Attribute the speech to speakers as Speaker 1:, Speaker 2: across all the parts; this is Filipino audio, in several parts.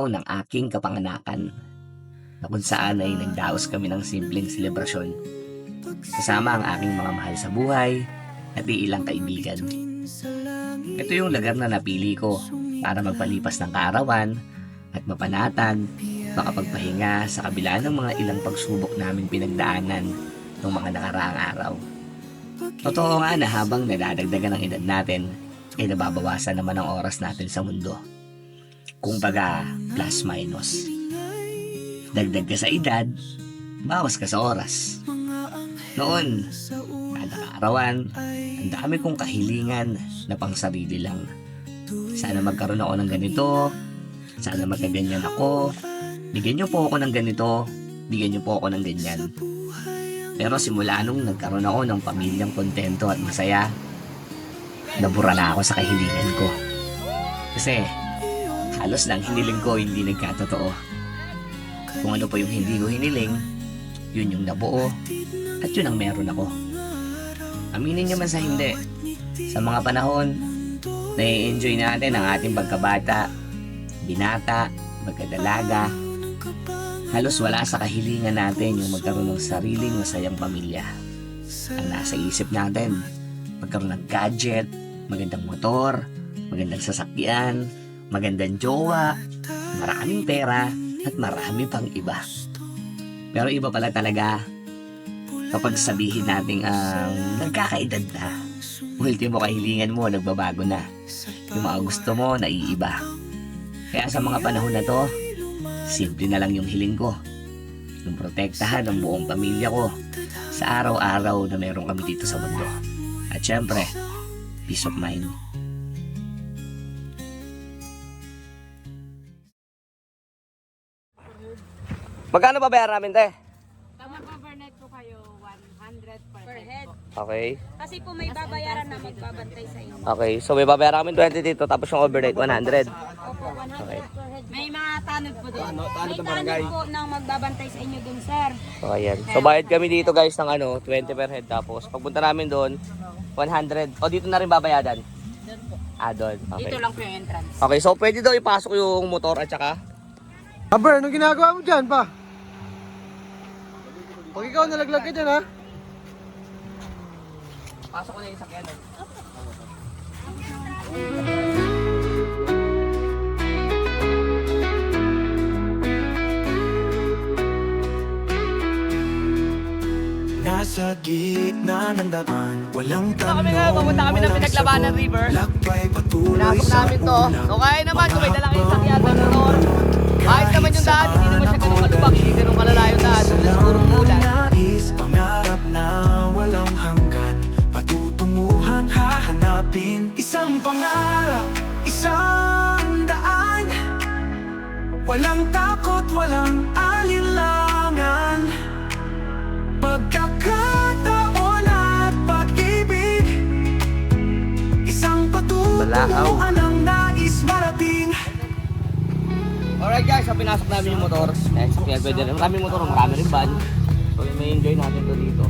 Speaker 1: araw ng aking kapanganakan na kung saan ay nagdaos kami ng simpleng selebrasyon kasama ang aking mga mahal sa buhay at ilang kaibigan. Ito yung lugar na napili ko para magpalipas ng kaarawan at mapanatan, makapagpahinga sa kabila ng mga ilang pagsubok namin pinagdaanan ng mga nakaraang araw. Totoo nga na habang nadadagdagan ang edad natin, ay nababawasan naman ang oras natin sa mundo. Kung baga, plus minus. Dagdag ka sa edad, bawas ka sa oras. Noon, kada kaarawan, ang dami kong kahilingan na pang sarili lang. Sana magkaroon ako ng ganito, sana magkaganyan ako, bigyan niyo po ako ng ganito, bigyan niyo po ako ng ganyan. Pero simula nung nagkaroon ako ng pamilyang kontento at masaya, nabura na ako sa kahilingan ko. Kasi, halos lang hiniling ko hindi nagkatotoo. Kung ano pa yung hindi ko hiniling, yun yung nabuo at yun ang meron ako. Aminin niyo man sa hindi, sa mga panahon, nai-enjoy natin ang ating pagkabata, binata, pagkadalaga, halos wala sa kahilingan natin yung magkaroon ng sariling masayang pamilya. Ang nasa isip natin, magkaroon ng gadget, magandang motor, magandang sasakyan, magandang jowa, maraming pera, at marami pang iba. Pero iba pala talaga kapag sabihin natin ang nagkakaedad na. Ultimo kahilingan mo, nagbabago na. Yung mga gusto mo, naiiba. Kaya sa mga panahon na to, simple na lang yung hiling ko. Yung protektahan ng buong pamilya ko sa araw-araw na meron kami dito sa mundo. At syempre, peace of mind. Magkano ba bayaran namin, te?
Speaker 2: Tama overnight po kayo, 100 per, head. po.
Speaker 1: Okay.
Speaker 2: Kasi po may babayaran na magbabantay sa inyo.
Speaker 1: Okay, so may babayaran kami 20 dito tapos yung overnight 100.
Speaker 2: Opo, 100
Speaker 1: Okay.
Speaker 2: per head. May mga tanod po doon. may tanod po ng magbabantay sa inyo doon, sir.
Speaker 1: So ayan. So bayad kami dito guys ng ano, 20 per head tapos pagpunta namin doon 100. O dito na rin babayadan.
Speaker 2: Doon po.
Speaker 1: Ah, doon. Okay.
Speaker 2: Dito lang po yung entrance.
Speaker 1: Okay, so pwede daw ipasok yung motor at saka
Speaker 3: Aber, anong ginagawa mo dyan pa? Pag ikaw nalaglag ka dyan ha?
Speaker 1: Pasok ko na yung sakyan.
Speaker 4: Nasa gitna ng daan Walang tanong
Speaker 5: kami ngayon, pumunta kami ng Pinaglabanan. River.
Speaker 4: Lakbay patuloy sa
Speaker 5: namin to.
Speaker 4: unang
Speaker 5: So kaya naman, kung may dala kayong sakyan ng motor, kahit naman yung daan, hindi naman siya ganun malubak, hindi ganun kalalayo daan, hindi siguro umulan.
Speaker 4: Nais, pangarap pangarap, isang daan Walang takot, walang alinlangan Pagkakataon at pag-ibig Isang patutunguhan ang nais marating
Speaker 1: Alright guys, so pinasok namin yung motor. Sa pwede rin. Maraming motor, marami rin van. So may enjoy natin to dito.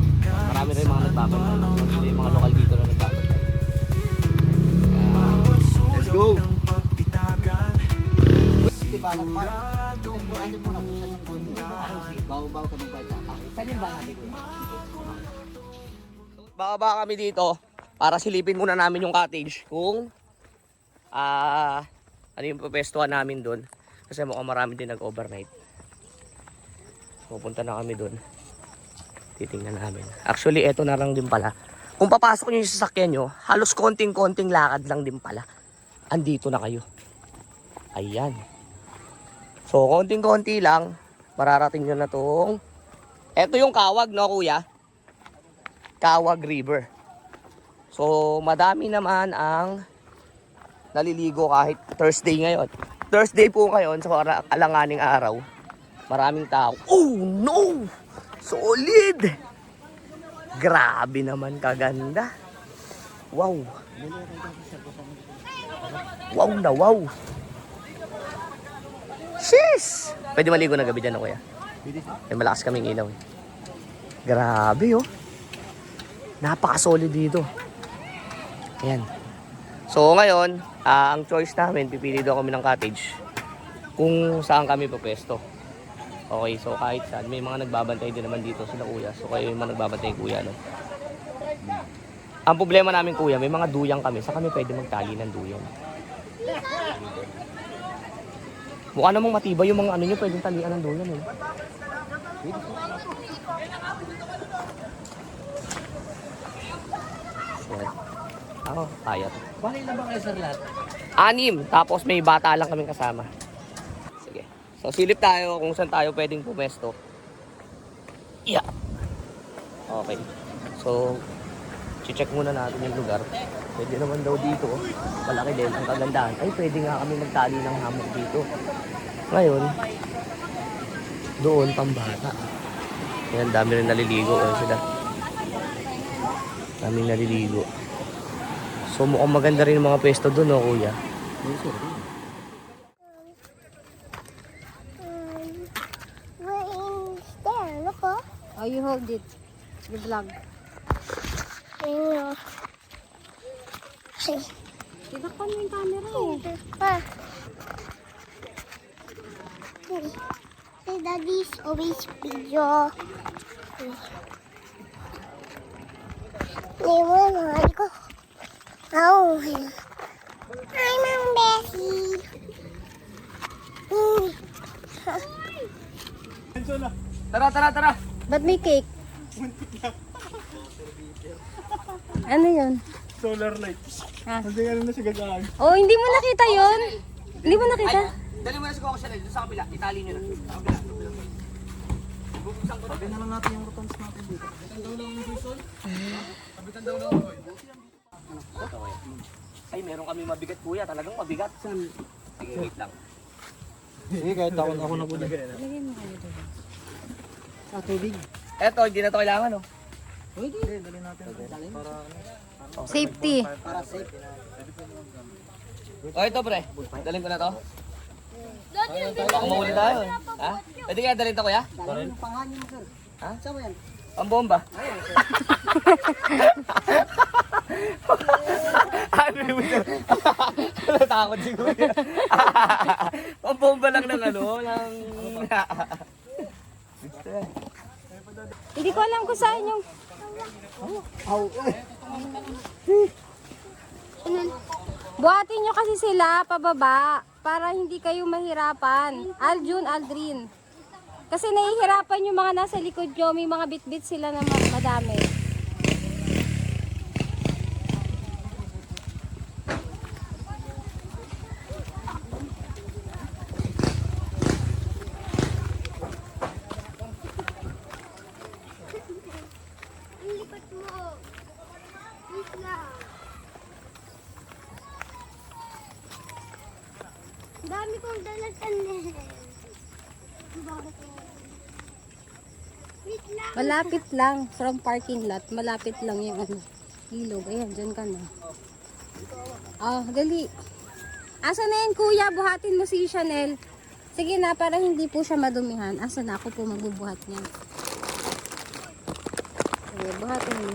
Speaker 1: Marami rin mga nagbabantay. May mga lokal dito na nagbabantay. Let's go! Bababa kami dito para silipin muna namin yung cottage kung ah ano yung pepestuhan namin doon kasi mukhang marami din nag-overnight. Pupunta na kami doon. Titingnan namin. Actually, eto na lang din pala. Kung papasok nyo yung sasakyan nyo, halos konting-konting lakad lang din pala. Andito na kayo. Ayan. So, konting-konti lang, mararating nyo na tong... Eto yung kawag, no, kuya? Kawag River. So, madami naman ang naliligo kahit Thursday ngayon. Thursday po ngayon sa ara- alanganing araw. Maraming tao. Oh no! Solid! Grabe naman kaganda. Wow! Wow na wow!
Speaker 5: Sis! Pwede maligo na gabi dyan, no, kuya? May malakas kaming ilaw. Eh. Grabe, oh. Napaka-solid dito. Ayan. So, ngayon, ah, ang choice namin, pipili daw kami ng cottage kung saan kami papesto. Okay, so kahit saan, may mga nagbabantay din naman dito sila kuya. So, kayo yung mga nagbabantay kuya, no? Ang problema namin kuya, may mga duyang kami. Sa kami pwede magtali ng duyang. Mukha namang matibay yung mga ano nyo, pwedeng talian ng duyan eh. Ako, kaya to.
Speaker 6: Bakit na ba kayo sir lahat?
Speaker 5: Anim, tapos may bata lang kaming kasama. Sige. So silip tayo kung saan tayo pwedeng pumesto. Yeah. Okay. So, check muna natin yung lugar. Pwede naman daw dito. Malaki din ang kagandahan. Ay, pwede nga kami magtali ng hammock dito. Ngayon, doon pambata. Yan, dami rin naliligo. Ayun sila. Daming naliligo. So mukhang maganda rin mga pwesto doon, no, kuya?
Speaker 7: We're in there. Look, oh.
Speaker 8: Oh, you hold it. The vlog.
Speaker 7: Ayun, oh. Ay,
Speaker 8: Tinakpan mo yung camera eh.
Speaker 7: pa. Say, Daddy's always video. Lewan, mahal ko. Oh. Hi, Ma'am Bessie.
Speaker 5: Tara, tara, tara!
Speaker 8: Ba't may cake? Ano yun?
Speaker 4: Solar light.
Speaker 8: Ha?
Speaker 4: Hindi ka na siya gagaan.
Speaker 8: Oh, hindi mo nakita yun? Hindi mo nakita?
Speaker 5: Dali mo na si Coco Chanel, doon sa kabila. Itali nyo na. Sa kabila. Ay, meron kami mabigat kuya. Talagang mabigat. Sige, wait lang.
Speaker 4: Hindi, kahit ako, ako na po na. Sa tubig.
Speaker 5: Eto, hindi na to kailangan, oh.
Speaker 8: Safety.
Speaker 5: O, Oh, ito, pre. Dalhin ko na to. Baka mahuli tayo, eh. Ha? Pwede kaya dalhin to, kuya? Ha? Ang bomba. ano yung Natakot si kuya. Ang bomba lang ng ano, ng...
Speaker 8: Hindi ko alam kung saan yung... Buhatin nyo kasi sila pababa para hindi kayo mahirapan. Aljun, Aldrin. Kasi nahihirapan yung mga nasa likod nyo. May mga bit-bit sila na ma- madami.
Speaker 7: Lipat mo. Please lang. Dami kong dalang sandal. Bakit mo? Wait lang.
Speaker 8: Malapit lang from parking lot. Malapit lang yung ano, ilog. Ayan, dyan ka na. Oh, dali. Asa na yan, kuya? Buhatin mo si Chanel. Sige na, para hindi po siya madumihan. Asa na ako po magbubuhat niya. Sige, buhatin mo.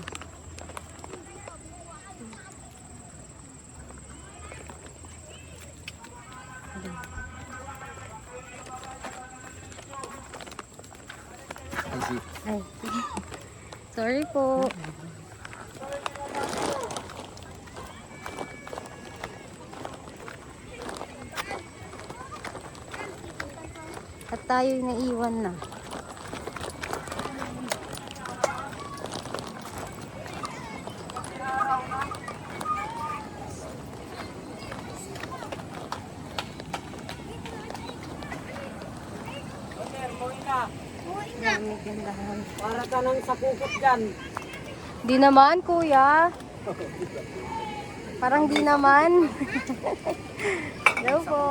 Speaker 8: Ay, sige. Sorry po. At tayo'y naiwan na.
Speaker 6: Para ka nang sakupot dyan.
Speaker 8: Di naman, kuya. Parang di naman. Hello po.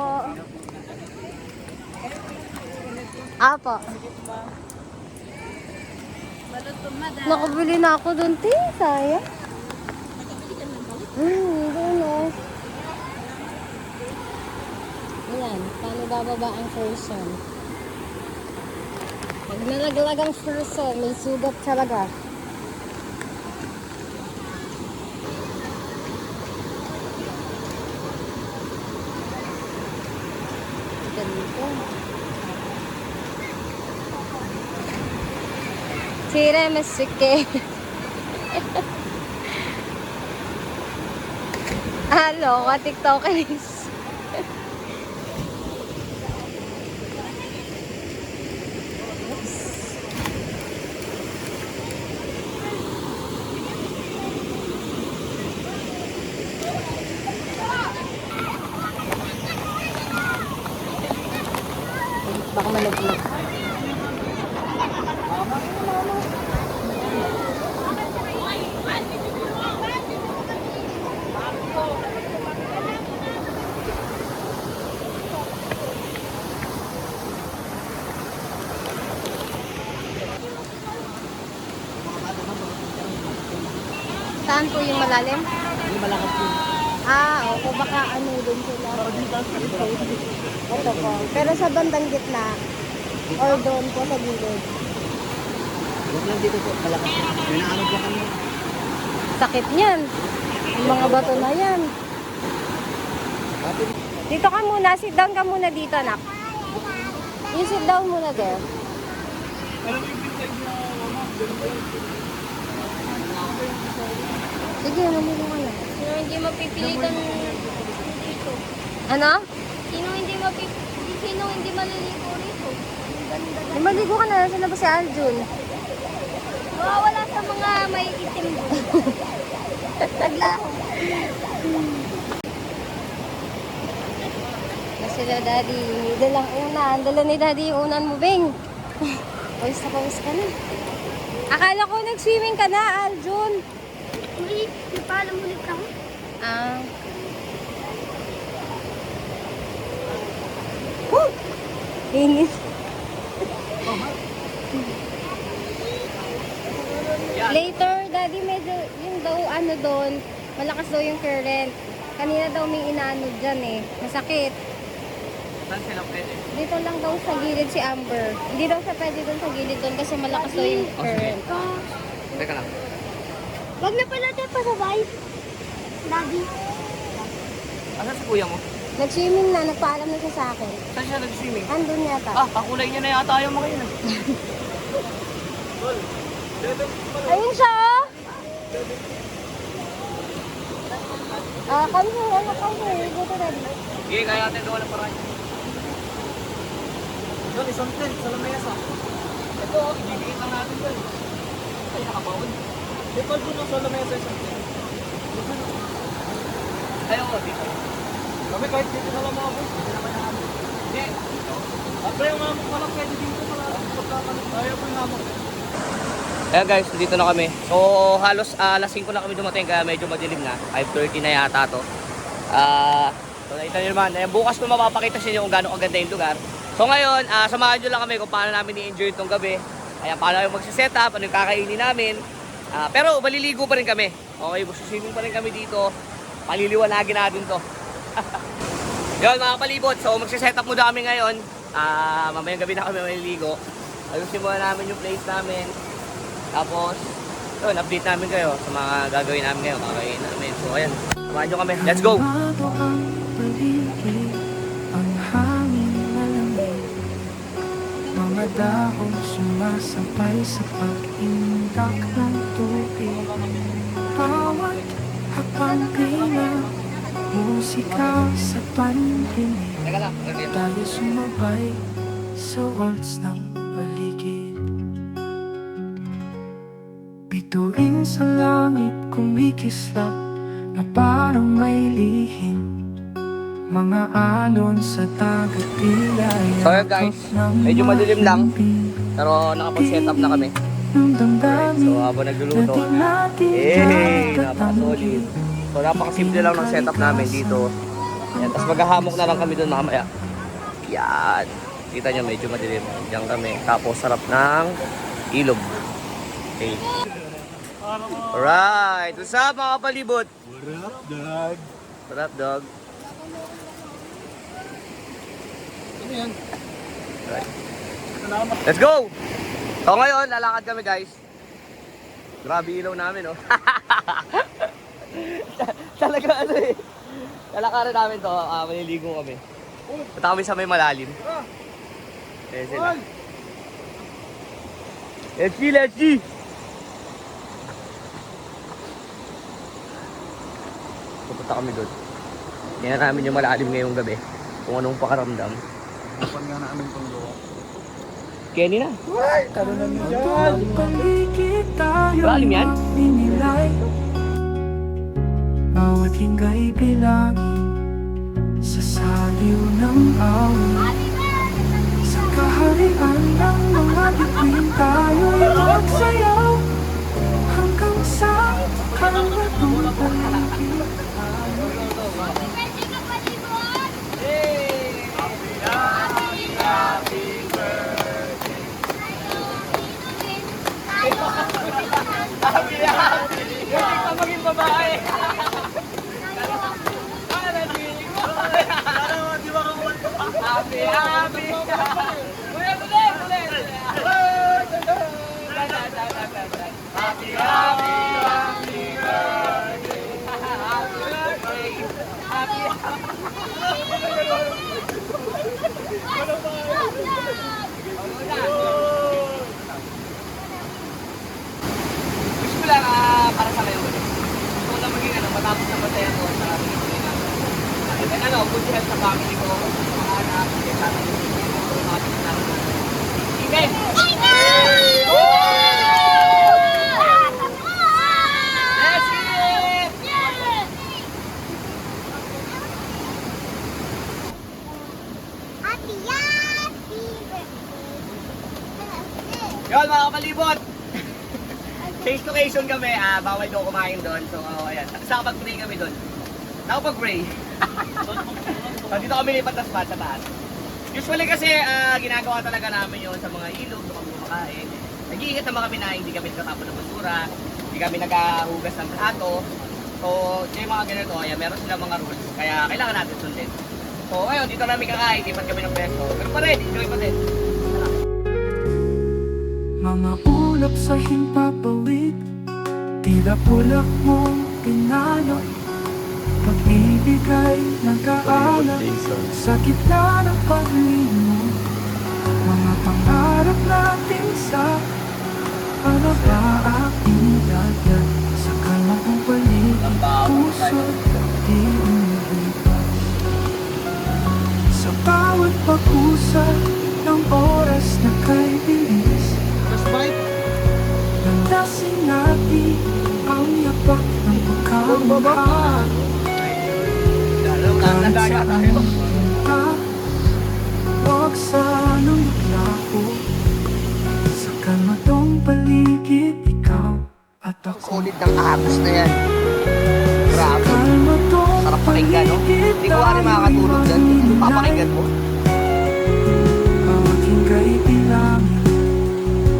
Speaker 8: Apo. Nakabili na ako doon, te. Sayang. Hmm, doon o. Ayan. Yan, paano bababa ang person? Pag nalaglag ang person, may sugat talaga. Ganito. Sire, masike. Halo, ka tiktokers. Baka malaglag. Saan po yung malalim?
Speaker 9: Hindi malakas yun.
Speaker 8: Ah, opo, baka ano din sila. Ito po. Pero sa bandang gitna, or doon po sa gilid.
Speaker 9: Huwag lang dito po, malakas. May naanod lang kami.
Speaker 8: Sakit niyan. Yung mga bato na yan. Dito ka muna, sit down ka muna dito, anak. You sit down muna there. Sige, mamili ka na.
Speaker 2: Sino hindi mapipilitan dito?
Speaker 8: Ano?
Speaker 2: Sino hindi mapipilitan? Sino hindi maliligo rito?
Speaker 8: Ay, maligo ka na. Saan na ba si Aljun?
Speaker 2: Mawawala sa mga may itim doon. Naglaho.
Speaker 8: Na sila, daddy. Dala, ang dala ni daddy yung unan mo, Bing. Pawis na pawis ka na. Akala ko nag-swimming ka na, Aljun.
Speaker 2: Ulit, may paalam ulit ako.
Speaker 8: Ah. Woo! Inis. Later, daddy, medyo yung daw ano doon, malakas daw yung current. Kanina daw may inaano dyan eh. Masakit.
Speaker 5: Saan sila pwede?
Speaker 8: Dito lang daw sa gilid si Amber. Hindi daw siya pwede doon sa gilid doon kasi malakas daw yung current.
Speaker 5: Teka lang.
Speaker 2: Wag na pala tayo pasabay. Daddy.
Speaker 5: Asan si kuya mo?
Speaker 8: Nag-swimming na, nagpaalam na siya sa akin.
Speaker 5: Saan siya nag-swimming?
Speaker 8: Andun yata.
Speaker 5: Ah, kakulay niya na yata yung mga yun. ah.
Speaker 8: Ayun siya! oh! Ah, come here, ano, come here. Go to daddy.
Speaker 5: Sige, kaya natin gawa ng paraan.
Speaker 9: Doon, isang tent sa lamesa.
Speaker 5: Ito, ibibigay lang natin doon. Ay, nakabawad.
Speaker 9: Di ba doon ang sa lamesa isang tent?
Speaker 5: Ay, oo, dito.
Speaker 9: Kami kahit dito na lang mga boss. Hindi naman namin.
Speaker 5: Hindi.
Speaker 9: At yung hamok pala pwede dito pala. Ayaw ko yung hamok.
Speaker 5: Ayan guys, dito na kami. So halos ah, alas 5 na kami dumating kaya medyo madilim na. 5.30 na yata to. Ah, so nakita nyo naman, ayan, bukas ko mapapakita sa inyo kung gaano kaganda yung lugar. So ngayon, ah, samahan nyo lang kami kung paano namin i-enjoy itong gabi. Ayan, paano yung magsiset up, ano yung kakainin namin. Ah, pero maliligo pa rin kami. Okay, swimming pa rin kami dito. Paliliwanagin natin to. Yun mga palibot, so magsiset up muna kami ngayon. Ah, mamayang gabi na kami maliligo. Ayusin muna namin yung place namin. Tapos, yun, update namin kayo sa mga gagawin namin ngayon, kakain namin. So, ayan, samahan nyo kami. Let's go!
Speaker 10: Mga dahon sumasabay sa pag-indak ng tubig Bawat hakang pina, musika sa pandinig. Tayo sumabay sa words ng paligid Bituin sa langit kumikislap na parang may lihim Mga alon sa dagat tila
Speaker 5: So, guys. Medyo madilim lang. Pero nakapag-set up na kami.
Speaker 10: Ng
Speaker 5: So,
Speaker 10: damdamin
Speaker 5: habang nagluluto, eh, napaka-solid. So, napakasimple lang ng setup namin dito. Yan, tapos maghahamok na lang kami doon mamaya. Yan. Kita nyo, medyo madilim. Diyan kami. Tapos, sarap ng ilog. Okay. Alright. What's up, mga palibot?
Speaker 9: What up, dad?
Speaker 5: What up, dog?
Speaker 9: yan.
Speaker 5: Let's go! So ngayon, lalakad kami guys. Grabe ilaw namin, oh. Talaga ano eh. Lalakarin namin to, ah, maliligo kami. Punta kami sa may malalim. Eh sila. Let's see, let's see! Pupunta kami doon. Tingnan namin yung malalim ngayong gabi. Kung anong pakaramdam.
Speaker 9: Kapan nga namin luwa.
Speaker 5: Kenny na.
Speaker 10: Ang paligid tayo
Speaker 5: Malalim yan?
Speaker 10: Bawat hingga'y bilangin Sa saliw ng awit Sa kaharian ng mga bituin Tayo'y magsayaw Hanggang sa kalatong paligid
Speaker 2: Pwede ka pa libuan?
Speaker 5: maging babae. Happy, happy. Ulit, ulit, ulit. Happy, happy, happy birthday. Happy birthday. Happy, Wish ko lang ah, para sa ngayon. Gusto ko na maging ano, matapos na masaya ko sa aming And then ano, good health sa family ko, mga anak, sa amin, sa mga Amen!
Speaker 2: Happy, happy birthday.
Speaker 5: Yun mga kapalibot! Face to kami, ah, bawal daw kumain doon. So, oh, ayan. Sa pag-pray kami doon. Nakapag-pray. So, dito kami lipat na spot sa taas. Usually kasi, ah, ginagawa talaga namin yun sa mga ilog, sa mga kumakain. Nag-iingat naman kami na hindi kami nagtatapon ng basura, hindi kami naghahugas ng plato. So, yung mga ganito, ayan, meron silang mga rules. Kaya kailangan natin sundin. So, ngayon, dito namin kakain, lipat kami ng peso. Pero pa rin, enjoy pa din.
Speaker 10: Mga ulap sa himpapawid Tila pulak mong pinalot Pag-ibig ay nag-aalak Sa gitna ng paglimot Mga pangarap natin sa Ano ba aking dagdag Sa kalmang paligid Puso di umiiwas Sa bawat pag-usap Ng oras na kay bilis. Landasin natin ang yapak ng pagkamahal Saan punta Huwag sanang maglako Sa kalmatong paligid Ikaw at ako
Speaker 5: Solid ng ahas na yan. Grabe. Sarap pakinggan, no? Hindi makakatulog dyan. Papakinggan mo?
Speaker 10: Bawat hingga'y bilangin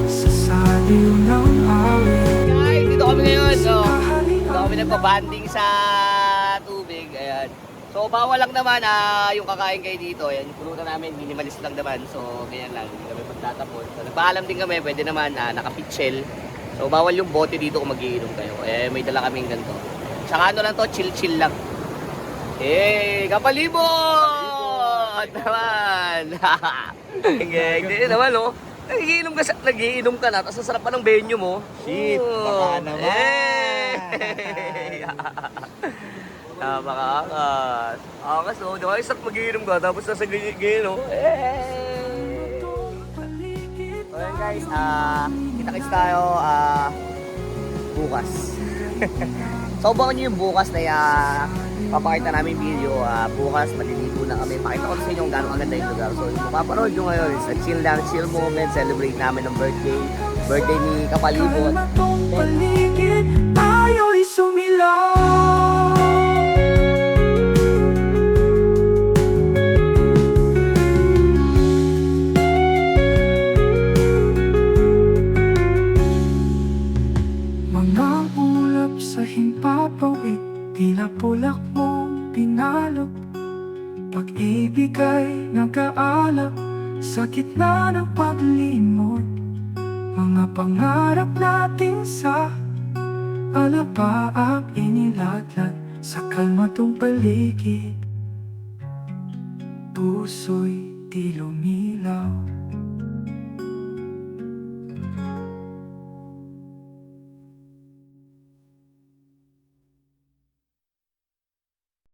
Speaker 10: Sa saliw ng awit
Speaker 5: Guys, dito kami ngayon.
Speaker 10: Kaharian
Speaker 5: dito kami nagpabanding sa. So, bawal lang naman ah, yung kakain kayo dito. Ayan, yung pulutan namin, minimalist lang naman. So, ganyan lang. Hindi kami magtatapon. So, nagpaalam din kami. Pwede naman ah, nakapitchel. So, bawal yung bote dito kung magiinom kayo. Eh, may dala kaming ganito. Tsaka ano lang to, chill-chill lang. Eh, kapalibot! Naman! Geng, di naman, oh. Nagiinom ka, sa, nagiinom ka na, tapos ang sarap pa ng venue mo.
Speaker 9: Shit, baka naman.
Speaker 5: Eh! Napakaangas. Angas, oh. Di ba, isang magiinom ka, tapos nasa ganyan, ganyan, oh. Yun guys, ah, kita-kits tayo, ah, bukas. so, abangan nyo yung bukas na uh, papakita namin video. ah, bukas, maliligo na kami. Pakita ko sa inyo kung gano'ng kaganda yung lugar. So, yung mapapanood nyo ngayon is a chill lang, chill moment. Celebrate namin ng birthday. Birthday ni Kapalibot.
Speaker 10: Kalmatong paligid Tayo'y sumilaw